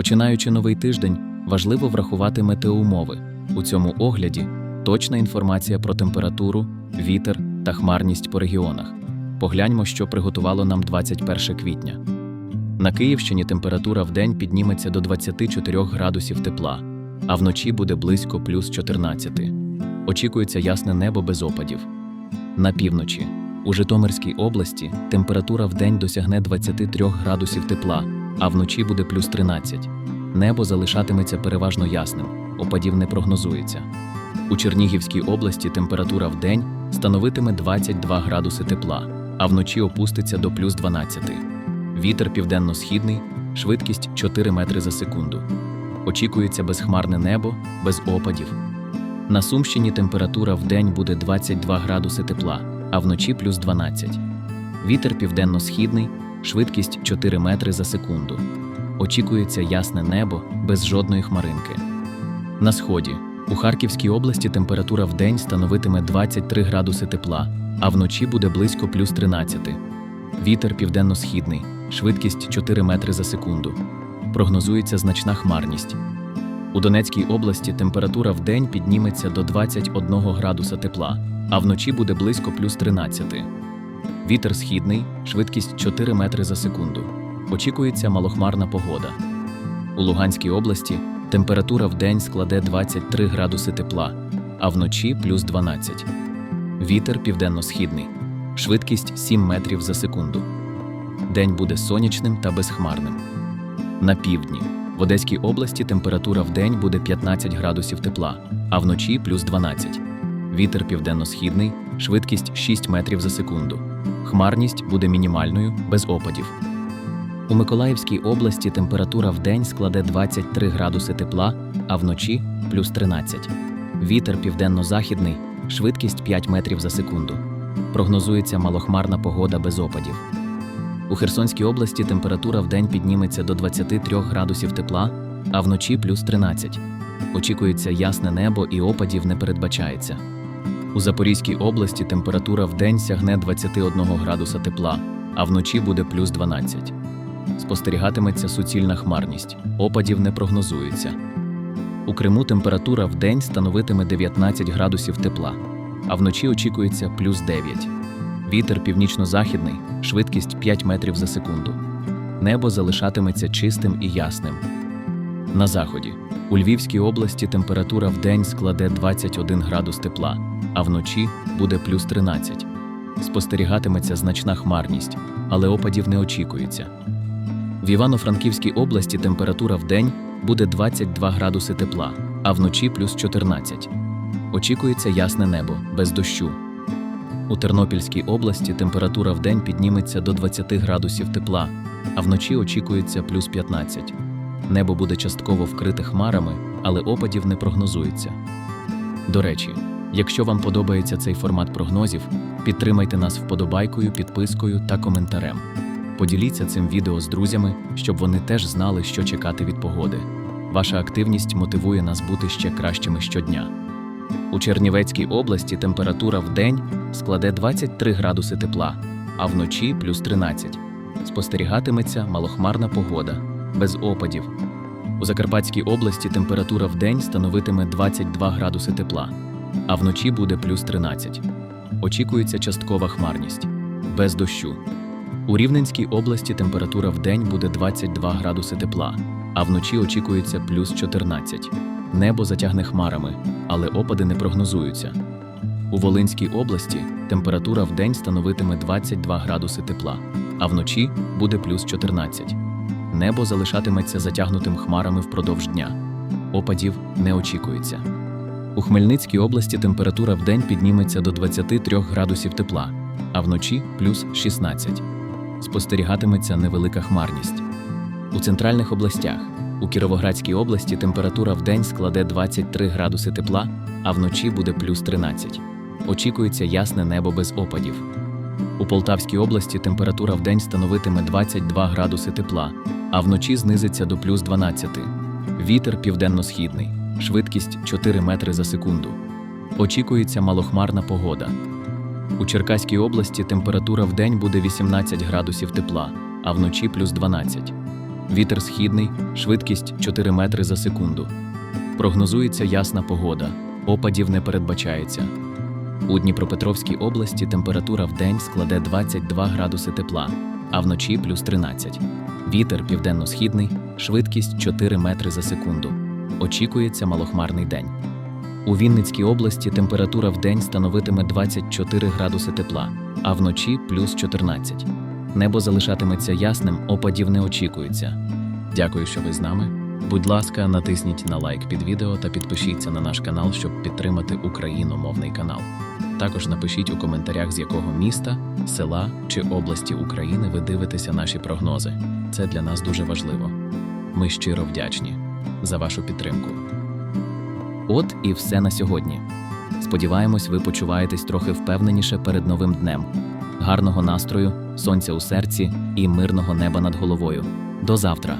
Починаючи новий тиждень, важливо врахувати метеоумови. У цьому огляді точна інформація про температуру, вітер та хмарність по регіонах. Погляньмо, що приготувало нам 21 квітня. На Київщині температура вдень підніметься до 24 градусів тепла, а вночі буде близько плюс 14. Очікується ясне небо без опадів. На півночі у Житомирській області температура вдень досягне 23 градусів тепла, а вночі буде плюс 13. Небо залишатиметься переважно ясним, опадів не прогнозується. У Чернігівській області температура вдень становитиме 22 градуси тепла, а вночі опуститься до плюс 12. Вітер південно-східний, швидкість 4 метри за секунду. Очікується безхмарне небо, без опадів. На Сумщині температура вдень буде 22 градуси тепла, а вночі плюс 12. Вітер південно-східний, швидкість 4 метри за секунду. Очікується ясне небо без жодної хмаринки. На сході у Харківській області температура вдень становитиме 23 градуси тепла, а вночі буде близько плюс 13. Вітер південно-східний, швидкість 4 метри за секунду. Прогнозується значна хмарність. У Донецькій області температура вдень підніметься до 21 градуса тепла, а вночі буде близько плюс 13. Вітер східний, швидкість 4 метри за секунду. Очікується малохмарна погода. У Луганській області температура вдень складе 23 градуси тепла, а вночі плюс 12. Вітер південно-східний, швидкість 7 метрів за секунду. День буде сонячним та безхмарним. На півдні в Одеській області температура вдень буде 15 градусів тепла, а вночі плюс 12. Вітер південно-східний, швидкість 6 метрів за секунду. Хмарність буде мінімальною, без опадів. У Миколаївській області температура вдень складе 23 градуси тепла, а вночі плюс 13. Вітер південно-західний, швидкість 5 метрів за секунду. Прогнозується малохмарна погода без опадів. У Херсонській області температура вдень підніметься до 23 градусів тепла, а вночі плюс 13. Очікується ясне небо і опадів не передбачається. У Запорізькій області температура вдень сягне 21 градуса тепла, а вночі буде плюс 12. Спостерігатиметься суцільна хмарність, опадів не прогнозується. У Криму температура вдень становитиме 19 градусів тепла, а вночі очікується плюс 9. Вітер північно-західний, швидкість 5 метрів за секунду. Небо залишатиметься чистим і ясним. На заході у Львівській області температура вдень складе 21 градус тепла, а вночі буде плюс 13. Спостерігатиметься значна хмарність, але опадів не очікується. В Івано-Франківській області температура вдень буде 22 градуси тепла, а вночі плюс 14. Очікується ясне небо без дощу. У Тернопільській області температура вдень підніметься до 20 градусів тепла, а вночі очікується плюс 15. Небо буде частково вкрите хмарами, але опадів не прогнозується. До речі, якщо вам подобається цей формат прогнозів, підтримайте нас вподобайкою, підпискою та коментарем. Поділіться цим відео з друзями, щоб вони теж знали, що чекати від погоди. Ваша активність мотивує нас бути ще кращими щодня. У Чернівецькій області температура в день складе 23 градуси тепла, а вночі плюс 13. Спостерігатиметься малохмарна погода, без опадів. У Закарпатській області температура в день становитиме 22 градуси тепла, а вночі буде плюс 13. Очікується часткова хмарність, без дощу. У Рівненській області температура в день буде 22 градуси тепла, а вночі очікується плюс 14. Небо затягне хмарами, але опади не прогнозуються. У Волинській області температура в день становитиме 22 градуси тепла, а вночі буде плюс 14. Небо залишатиметься затягнутим хмарами впродовж дня. Опадів не очікується. У Хмельницькій області температура в день підніметься до 23 градусів тепла, а вночі плюс 16. Спостерігатиметься невелика хмарність. У центральних областях у Кіровоградській області температура в день складе 23 градуси тепла, а вночі буде плюс 13. Очікується ясне небо без опадів. У Полтавській області температура в день становитиме 22 градуси тепла, а вночі знизиться до плюс 12. Вітер південно-східний, швидкість 4 метри за секунду. Очікується малохмарна погода. У Черкаській області температура в день буде 18 градусів тепла, а вночі плюс 12. Вітер східний, швидкість 4 метри за секунду. Прогнозується ясна погода, опадів не передбачається. У Дніпропетровській області температура в день складе 22 градуси тепла, а вночі плюс 13. Вітер південно-східний, швидкість 4 метри за секунду. Очікується малохмарний день. У Вінницькій області температура в день становитиме 24 градуси тепла, а вночі плюс 14. Небо залишатиметься ясним, опадів не очікується. Дякую, що ви з нами. Будь ласка, натисніть на лайк під відео та підпишіться на наш канал, щоб підтримати україномовний канал. Також напишіть у коментарях, з якого міста, села чи області України ви дивитеся наші прогнози. Це для нас дуже важливо. Ми щиро вдячні за вашу підтримку. От і все на сьогодні. Сподіваємось, ви почуваєтесь трохи впевненіше перед новим днем. Гарного настрою, сонця у серці і мирного неба над головою. До завтра!